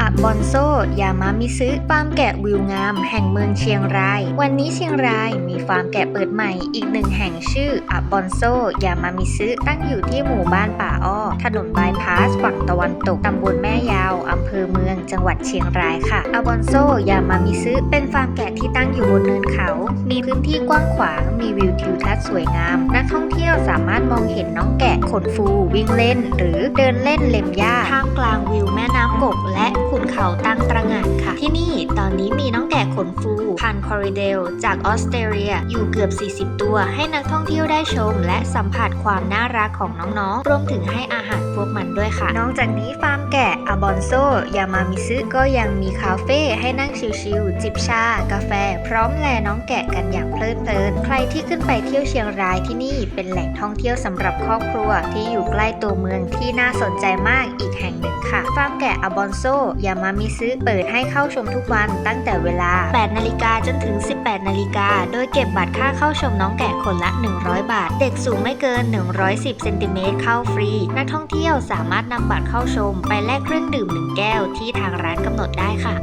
อะบอนโซ ยามามิซึฟาร์มแกะวิวงาม แห่งเมืองเชียงราย วันนี้เชียงรายมีฟาร์มแกะเปิดใหม่อีกหนึ่งแห่งชื่ออะบอนโซ ยามามิซึตั้งอยู่ที่หมู่บ้านป่าอ้อ ถนนบายพาสฝั่งตะวันตก ตำบลแม่ยาว อำเภอเมือง จังหวัดเชียงรายค่ะอะบอนโซ ยามามิซึเป็นฟาร์มแกะที่ตั้งอยู่บนเนินเขา มีพื้นที่กว้างขวาง มีวิวทิวทัศน์สวยงาม นักท่องเที่ยวสามารถมองเห็นน้องแกะขนฟู วิ่งเล่น หรือเดินเล่นเล็มหญ้าท่ามกลางวิวแม่น้ำกกและ นเขาตั้ง ตระหง่านค่ะ ที่นี่ตอนนี้มีน้องแกะขนฟู พันธุ์คอริเดล จากออสเตรเลีย อยู่เกือบ 40 ตัว ให้นักท่องเที่ยวได้ชม และสัมผัสความน่ารักของน้องๆ รวมถึงให้อาหารพวกมันด้วยค่ะ นอกจากนี้ฟาร์มแกะอาบอนโซ ยามามิซึก็ยังมีคาเฟ่ให้นั่งชิลๆจิบชา กาแฟ พร้อมแลน้องแกะกันอย่างเพลิดเพลิน ใครที่ขึ้นไปเที่ยวเชียงรายที่นี่เป็นแหล่งท่องเที่ยวสำหรับครอบครัว ที่อยู่ใกล้ตัวเมืองที่น่าสนใจมากอีกแห่งหนึ่งค่ะ ฟาร์มแกะอาบอนโซ ยามามิซึเปิดิดให้เข้าชมทุกวันตั้งแต่เวลา 8 นาฬิกาจนถึง 18 นาฬิกา โดยเก็บบัตรค่าเข้าชมน้องแกะคนละ 100 บาท เด็กสูงไม่เกิน 110 เซนติเมตรเข้าฟรี นักท่องเที่ยวสามารถนำบัตรเข้าชม ไปแลกเครื่องดื่ม1แก้วที่ทางร้านกำหนดได้ค่ะ